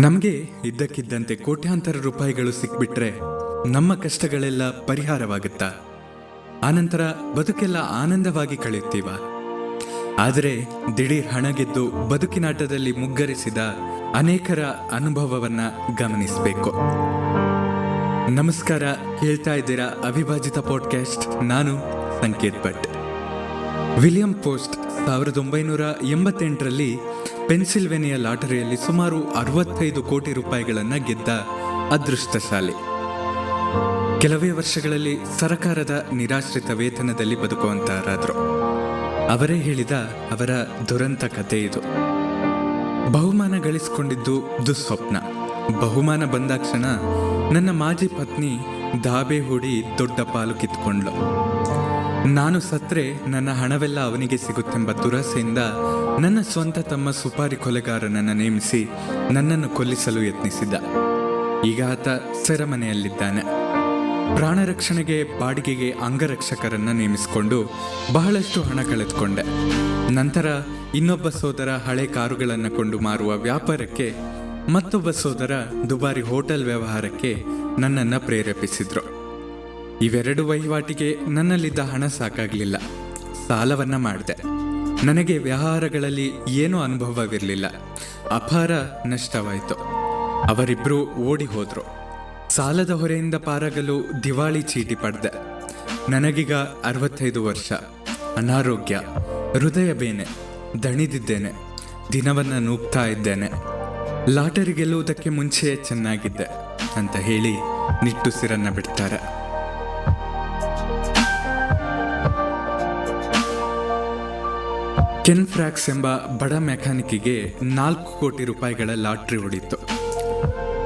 ನಮಗೆ ಇದ್ದಕ್ಕಿದ್ದಂತೆ ಕೋಟ್ಯಾಂತರ ರೂಪಾಯಿಗಳು ಸಿಕ್ಬಿಟ್ರೆ ನಮ್ಮ ಕಷ್ಟಗಳೆಲ್ಲ ಪರಿಹಾರವಾಗುತ್ತಾ? ಆನಂತರ ಬದುಕೆಲ್ಲ ಆನಂದವಾಗಿ ಕಳೆಯುತ್ತೀವ? ಆದರೆ ದಿಢೀರ್ ಹಣ ಗೆದ್ದು ಬದುಕಿನಾಟದಲ್ಲಿ ಮುಗ್ಗರಿಸಿದ ಅನೇಕರ ಅನುಭವವನ್ನ ಗಮನಿಸಬೇಕು. ನಮಸ್ಕಾರ ಹೇಳ್ತಾ ಇದ್ದೀರಾ ಅವಿಭಾಜಿತ ಪಾಡ್ಕಾಸ್ಟ್ ನಾನು ಸಂಕೇತ್ ಭಟ್. ವಿಲಿಯಂ ಪೋಸ್ಟ್ ಸಾವಿರದ ಒಂಬೈನೂರ ಎಂಬತ್ತೆಂಟರಲ್ಲಿ ಪೆನ್ಸಿಲ್ವೇನಿಯಾ ಲಾಟರಿಯಲ್ಲಿ ಸುಮಾರು ಅರವತ್ತೈದು ಕೋಟಿ ರೂಪಾಯಿಗಳನ್ನು ಗೆದ್ದ ಅದೃಷ್ಟಶಾಲಿ. ಕೆಲವೇ ವರ್ಷಗಳಲ್ಲಿ ಸರಕಾರದ ನಿರಾಶ್ರಿತ ವೇತನದಲ್ಲಿ ಬದುಕುವಂತಹರಾದರು. ಅವರೇ ಹೇಳಿದ ಅವರ ದುರಂತ ಕಥೆ ಇದು. ಬಹುಮಾನ ಗಳಿಸಿಕೊಂಡಿದ್ದು ದುಸ್ವಪ್ನ. ಬಹುಮಾನ ಬಂದಾಕ್ಷಣ ನನ್ನ ಮಾಜಿ ಪತ್ನಿ ದಾಬೆ ಹೂಡಿ ದೊಡ್ಡ ಪಾಲು ಕಿತ್ಕೊಂಡ್ಲು ನಾನು ಸತ್ರೆ ನನ್ನ ಹಣವೆಲ್ಲ ಅವನಿಗೆ ಸಿಗುತ್ತೆಂಬ ದುರಾಸೆಯಿಂದ ನನ್ನ ಸ್ವಂತ ತಮ್ಮ ಸುಪಾರಿ ಕೊಲೆಗಾರನನ್ನು ನೇಮಿಸಿ ನನ್ನನ್ನು ಕೊಲ್ಲಿಸಲು ಯತ್ನಿಸಿದ್ದ. ಈಗ ಆತ ಸೆರೆಮನೆಯಲ್ಲಿದ್ದಾನೆ. ಪ್ರಾಣರಕ್ಷಣೆಗೆ ಬಾಡಿಗೆಗೆ ಅಂಗರಕ್ಷಕರನ್ನು ನೇಮಿಸಿಕೊಂಡು ಬಹಳಷ್ಟು ಹಣ ಕಳೆದುಕೊಂಡೆ. ನಂತರ ಇನ್ನೊಬ್ಬ ಸೋದರ ಹಳೆ ಕಾರುಗಳನ್ನು ಕೊಂಡು ಮಾರುವ ವ್ಯಾಪಾರಕ್ಕೆ ಮತ್ತೊಬ್ಬ ಸೋದರ ದುಬಾರಿ ಹೋಟೆಲ್ ವ್ಯವಹಾರಕ್ಕೆ ನನ್ನನ್ನು ಪ್ರೇರೇಪಿಸಿದ್ರು. ಇವೆರಡು ವಹಿವಾಟಿಗೆ ನನ್ನಲ್ಲಿದ್ದ ಹಣ ಸಾಕಾಗಲಿಲ್ಲ. ಸಾಲವನ್ನ ಮಾಡಿದೆ. ನನಗೆ ವ್ಯವಹಾರಗಳಲ್ಲಿ ಏನೂ ಅನುಭವವಿರಲಿಲ್ಲ. ಅಪಾರ ನಷ್ಟವಾಯಿತು. ಅವರಿಬ್ಬರು ಓಡಿ ಹೋದರು. ಸಾಲದ ಹೊರೆಯಿಂದ ಪಾರಾಗಲು ದಿವಾಳಿ ಚೀಟಿ ಪಡೆದೆ. ನನಗೀಗ ಅರವತ್ತೈದು ವರ್ಷ. ಅನಾರೋಗ್ಯ, ಹೃದಯ ಬೇನೆ, ದಣಿದಿದ್ದೇನೆ. ದಿನವನ್ನು ನೂಗ್ತಾ ಇದ್ದೇನೆ. ಲಾಟರಿ ಗೆಲ್ಲುವುದಕ್ಕೆ ಮುಂಚೆಯೇ ಚೆನ್ನಾಗಿದ್ದೆ ಅಂತ ಹೇಳಿ ನಿಟ್ಟುಸಿರನ್ನ ಬಿಡ್ತಾರೆ. ಕೆನ್ ಫ್ರಾಕ್ಸ್ ಎಂಬ ಬಡ ಮೆಕ್ಯಾನಿಕ್ಗೆ ನಾಲ್ಕು ಕೋಟಿ ರೂಪಾಯಿಗಳ ಲಾಟ್ರಿ ಹೊಡಿತು.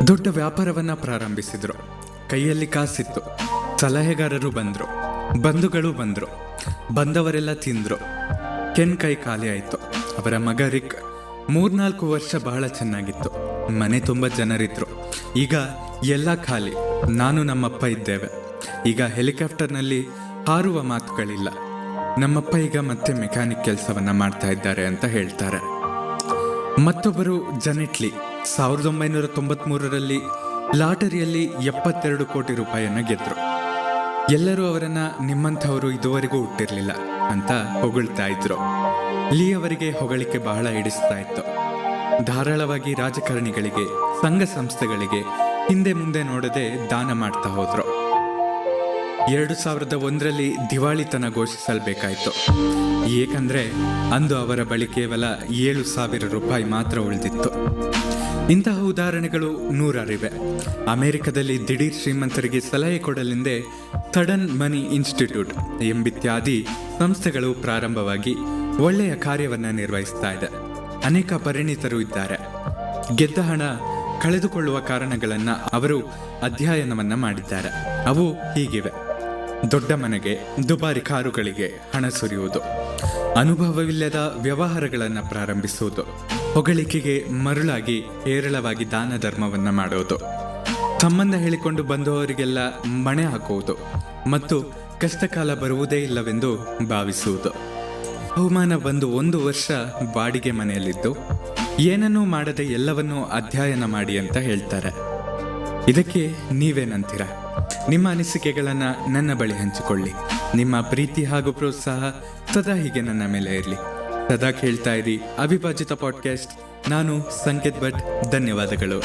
ದೊಡ್ಡ ವ್ಯಾಪಾರವನ್ನ ಪ್ರಾರಂಭಿಸಿದ್ರು. ಕೈಯಲ್ಲಿ ಕಾಸಿತ್ತು. ಸಲಹೆಗಾರರು ಬಂದ್ರು. ಬಂಧುಗಳು ಬಂದ್ರು. ಬಂದವರೆಲ್ಲ ತಿಂದ್ರು. ಕೆನ್ ಕೈ ಖಾಲಿ ಆಯಿತು. ಅವರ ಮಗ ರಿಕ್ ಮೂರ್ನಾಲ್ಕು ವರ್ಷ ಬಹಳ ಚೆನ್ನಾಗಿತ್ತು. ಮನೆ ತುಂಬ ಜನರಿದ್ರು. ಈಗ ಎಲ್ಲ ಖಾಲಿ. ನಾನು ನಮ್ಮಪ್ಪ ಇದ್ದೇವೆ. ಈಗ ಹೆಲಿಕಾಪ್ಟರ್ನಲ್ಲಿ ಹಾರುವ ಮಾತುಗಳಿಲ್ಲ. ನಮ್ಮಪ್ಪ ಈಗ ಮತ್ತೆ ಮೆಕ್ಯಾನಿಕ್ ಕೆಲಸವನ್ನ ಮಾಡ್ತಾ ಇದ್ದಾರೆ ಅಂತ ಹೇಳ್ತಾರೆ. ಮತ್ತೊಬ್ಬರು ಜನೆಟ್ಲಿ. ಸಾವಿರದ ಒಂಬೈನೂರ ತೊಂಬತ್ಮೂರರಲ್ಲಿ ಲಾಟರಿಯಲ್ಲಿ ಎಪ್ಪತ್ತೆರಡು ಕೋಟಿ ರೂಪಾಯಿಯನ್ನ ಗೆದ್ರು. ಎಲ್ಲರೂ ಅವರನ್ನ ನಿಮ್ಮಂಥವರು ಇದುವರೆಗೂ ಹುಟ್ಟಿರಲಿಲ್ಲ ಅಂತ ಹೊಗಳ್ತಾ ಇದ್ರು. ಲೀ ಅವರಿಗೆ ಹೊಗಳಿಕೆ ಬಹಳ ಹಿಡಿಸ್ತಾ ಇತ್ತು. ಧಾರಾಳವಾಗಿ ರಾಜಕಾರಣಿಗಳಿಗೆ, ಸಂಘ ಸಂಸ್ಥೆಗಳಿಗೆ ಹಿಂದೆ ಮುಂದೆ ನೋಡದೆ ದಾನ ಮಾಡ್ತಾ ಹೋದ್ರು. ಎರಡು ಸಾವಿರದ ಒಂದರಲ್ಲಿ ದಿವಾಳಿತನ ಘೋಷಿಸಲ್ಬೇಕಾಯಿತು. ಏಕೆಂದರೆ ಅಂದು ಅವರ ಬಳಿ ಕೇವಲ ಏಳು ಸಾವಿರ ರೂಪಾಯಿ ಮಾತ್ರ ಉಳಿದಿತ್ತು. ಇಂತಹ ಉದಾಹರಣೆಗಳು ನೂರಾರಿವೆ. ಅಮೆರಿಕದಲ್ಲಿ ದಿಢೀರ್ ಶ್ರೀಮಂತರಿಗೆ ಸಲಹೆ ಕೊಡಲೆಂದೇ ಥಡನ್ ಮನಿ ಇನ್ಸ್ಟಿಟ್ಯೂಟ್ ಎಂಬಿತ್ಯಾದಿ ಸಂಸ್ಥೆಗಳು ಪ್ರಾರಂಭವಾಗಿ ಒಳ್ಳೆಯ ಕಾರ್ಯವನ್ನು ನಿರ್ವಹಿಸ್ತಾ ಇದೆ. ಅನೇಕ ಪರಿಣಿತರು ಇದ್ದಾರೆ. ಗೆದ್ದ ಹಣ ಕಳೆದುಕೊಳ್ಳುವ ಕಾರಣಗಳನ್ನು ಅವರು ಅಧ್ಯಯನವನ್ನು ಮಾಡಿದ್ದಾರೆ. ಅವು ಹೀಗಿವೆ. ದೊಡ್ಡ ಮನೆಗೆ ದುಬಾರಿ ಕಾರುಗಳಿಗೆ ಹಣ ಸುರಿಯುವುದು. ಅನುಭವವಿಲ್ಲದ ವ್ಯವಹಾರಗಳನ್ನು ಪ್ರಾರಂಭಿಸುವುದು. ಹೊಗಳಿಕೆಗೆ ಮರುಳಾಗಿ ಹೇರಳವಾಗಿ ದಾನ ಧರ್ಮವನ್ನು ಮಾಡುವುದು. ಸಂಬಂಧ ಹೇಳಿಕೊಂಡು ಬಂದವರಿಗೆಲ್ಲ ಮಣೆ ಹಾಕುವುದು. ಮತ್ತು ಕಷ್ಟಕಾಲ ಬರುವುದೇ ಇಲ್ಲವೆಂದು ಭಾವಿಸುವುದು. ಬಹುಮಾನ ಬಂದು ಒಂದು ವರ್ಷ ಬಾಡಿಗೆ ಮನೆಯಲ್ಲಿದ್ದು, ಏನನ್ನೂ ಮಾಡದೆ ಎಲ್ಲವನ್ನೂ ಅಧ್ಯಯನ ಮಾಡಿ ಅಂತ ಹೇಳ್ತಾರೆ. ಇದಕ್ಕೆ ನೀವೇನಂತೀರ? ನಿಮ್ಮ ಅನಿಸಿಕೆಗಳನ್ನು ನನ್ನ ಬಳಿ ಹಂಚಿಕೊಳ್ಳಿ. ನಿಮ್ಮ ಪ್ರೀತಿ ಹಾಗೂ ಪ್ರೋತ್ಸಾಹ ಸದಾ ಹೀಗೆ ನನ್ನ ಮೇಲೆ ಇರಲಿ. ಸದಾ ಕೇಳ್ತಾ ಇರಿ ಅವಿಭಾಜಿತ ಪಾಡ್ಕಾಸ್ಟ್ ನಾನು ಸಂಕೇತ್ ಭಟ್. ಧನ್ಯವಾದಗಳು.